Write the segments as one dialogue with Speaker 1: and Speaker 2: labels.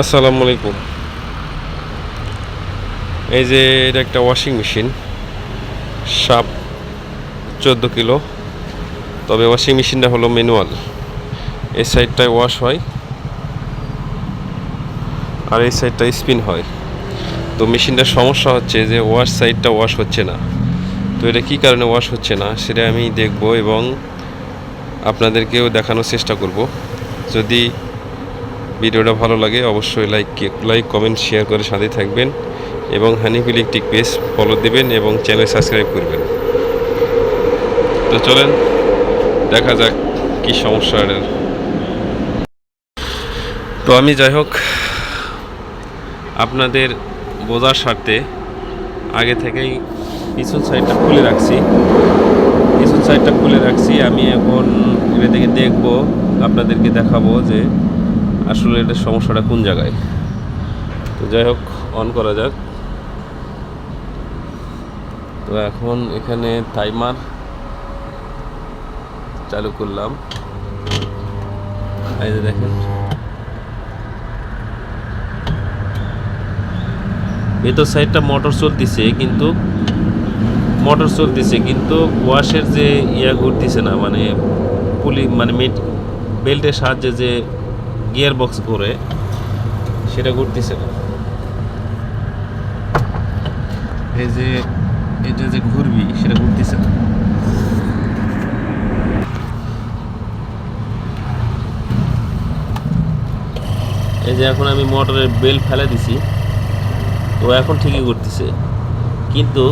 Speaker 1: আসসালামু আলাইকুম। এই যে এটা একটা ওয়াশিং মেশিন সাপ চোদ্দ কিলো। তবে ওয়াশিং মেশিনটা হলো ম্যানুয়াল এই সাইডটায় ওয়াশ হয়, আর এই সাইডটা স্পিন হয়। তো মেশিনটার সমস্যা হচ্ছে যে ওয়াশ সাইডটা ওয়াশ হচ্ছে না। তো এটা কী কারণে ওয়াশ হচ্ছে না, সেটা আমি দেখব এবং আপনাদেরকেও দেখানোর চেষ্টা করব। যদি ভিডিওটা ভালো লাগে, অবশ্যই লাইক লাইক কমেন্ট শেয়ার করে সাথে থাকবেন এবং হানিফ ইলেকট্রিক পেজ ফলো দেবেন এবং চ্যানেল সাবস্ক্রাইব করবেন। তো চলেন, দেখা যাক কি সমস্যা এটার তো আমি যাই হোক, আপনাদের বোঝার স্বার্থে আগে থেকেই পিছন সাইডটা খুলে রাখছি। পিছন সাইডটা খুলে রাখছি, আমি এখন এটা থেকে দেখব, আপনাদেরকে দেখাবো যে আসলে এটার সমস্যাটা কোন জায়গায়? তো যাই হোক অন করা যাক। তো এখন এখানে টাইমার চালু করলাম। দেখেন। ভেতর সাইডটা মোটর চলতেছে, কিন্তু মোটর চলতেছে, কিন্তু ওয়াশের যে ইয়া ঘুরতেছে না মানে পুলি মানে বেল্টের সাহায্যে যে গিয়ার বক্স করে সেটা ঘুরতেছে না। এই যে এটা যে ঘুরবি সেটা ঘুরতেছে না। এই যে এখন আমি মোটরের বেল ফেলে দিছি তো এখন ঠিকই ঘুরতেছে। কিন্তু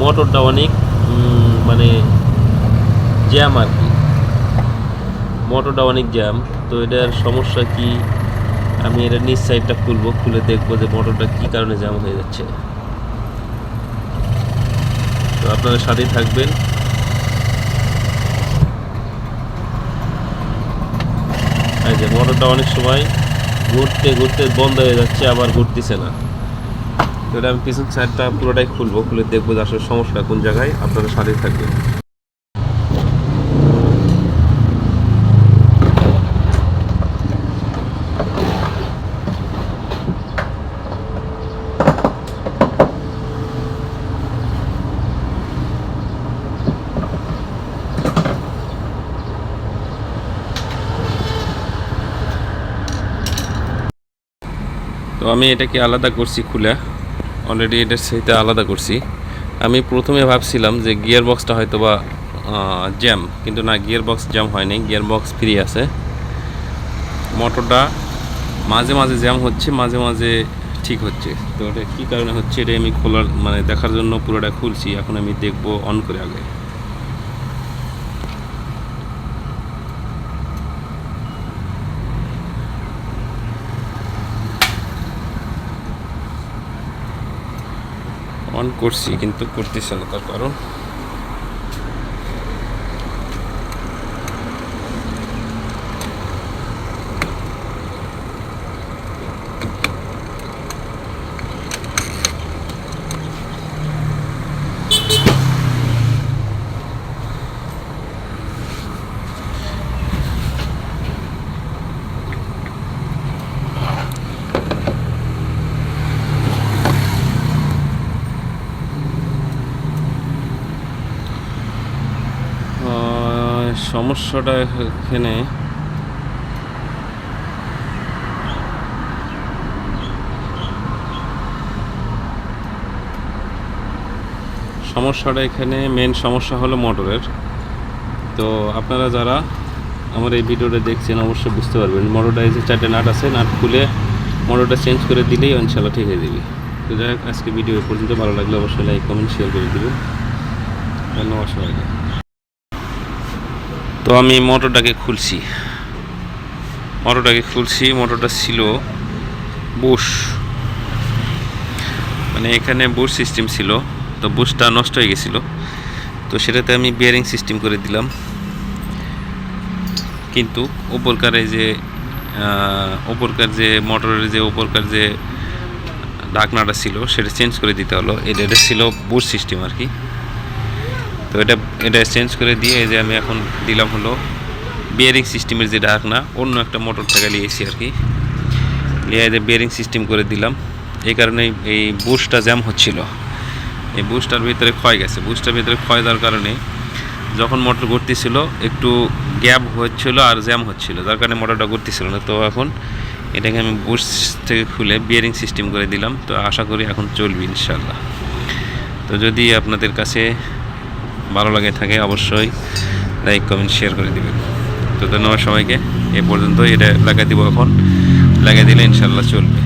Speaker 1: মোটরটা অনেক মানে জ্যাম আর কি। মোটরটা অনেক জ্যাম। তো এটার সমস্যা কি? আমি এটা নিচ সাইডটা খুলবো, খুলে দেখব যে মোটরটা কি কারণে জ্যাম হয়ে যাচ্ছে। তো আপনারা সাথেই থাকবেন। যে মোটরটা অনেক সময় ঘুরতে ঘুরতে বন্ধ হয়ে যাচ্ছে, আবার ঘুরতেছে না। তো এটা আমি পিছন সাইডটা পুরোটাই খুলবো, খুলে দেখব যে আসলে সমস্যা কোন জায়গায়। আপনারা সাথেই থাকবেন। তো আমি এটাকে আলাদা করছি খুলে। অলরেডি এটার সাথে আলাদা করছি। আমি প্রথমে ভাবছিলাম যে গিয়ার বক্সটা হয়তো বা জ্যাম, কিন্তু না গিয়ার বক্স জ্যাম হয়নি গিয়ার বক্স ফ্রি আছে। মোটরটা মাঝে মাঝে জ্যাম হচ্ছে, মাঝে মাঝে ঠিক হচ্ছে। তো এটা কী কারণে হচ্ছে এটা আমি খোলার মানে দেখার জন্য পুরোটা খুলছি, এখন আমি দেখব অন করে আগে। অন করছি কিন্তু করতেছে না তার কারণ সমস্যাটা এখানে। সমস্যাটা এখানে মেন সমস্যা হলো মোটরের। তো আপনারা যারা আমার এই ভিডিওটা দেখছেন, অবশ্যই বুঝতে পারবেন মোটরটা এই যে চারটে নাট আছে, নাট খুলে মোটরটা চেঞ্জ করে দিলেই ইনশাল্লাহ ঠিক হয়ে যাবে। তো যাই হোক, আজকে ভিডিও পর্যন্ত ভালো লাগলে অবশ্যই লাইক কমেন্ট শেয়ার করে দেবেন। ধন্যবাদ সবাইকে। তো আমি মোটরটাকে খুলছি। মোটরটাকে খুলছি, মোটরটা ছিল বুশ। মানে এখানে বুশ সিস্টেম ছিল, তো বুশটা নষ্ট হয়ে গেছিল। তো সেটাতে আমি বিয়ারিং সিস্টেম করে দিলাম। কিন্তু ওপরকার যে ওপরকার যে মোটরের যে ওপরকার যে ঢাকনাটা ছিল, সেটা চেঞ্জ করে দিতে হলো। এটা ছিল বুশ সিস্টেম আর কি। তো এটা এটা চেঞ্জ করে দিয়ে এই যে আমি এখন দিলাম হলো বিয়ারিং সিস্টেমের যে ঢাকনা অন্য একটা মোটর থেকে নিয়েছি আর কি। লিয়াইতে বিয়ারিং সিস্টেম করে দিলাম। এই কারণে এই বুশটা জ্যাম হচ্ছিল। এই বুশটার ভিতরে ক্ষয় গেছে। বুশটার ভিতরে ক্ষয় দেওয়ার কারণে যখন মোটর ঘুরতেছিল, একটু গ্যাপ হচ্ছিল আর জ্যাম হচ্ছিল। যার কারণে মোটরটা ঘুরতেছিল না। তো এখন এটাকে আমি বুশ থেকে খুলে বিয়ারিং সিস্টেম করে দিলাম। তো আশা করি এখন চলবে ইনশাল্লাহ তো যদি আপনাদের কাছে ভালো লাগে, থাকে অবশ্যই। লাইক কমেন্ট শেয়ার করে দেবেন। তো ধন্যবাদ সবাইকে। এ পর্যন্ত এটা লাগাই দিব এখন। লাগাই দিলে ইনশাল্লাহ চলবে।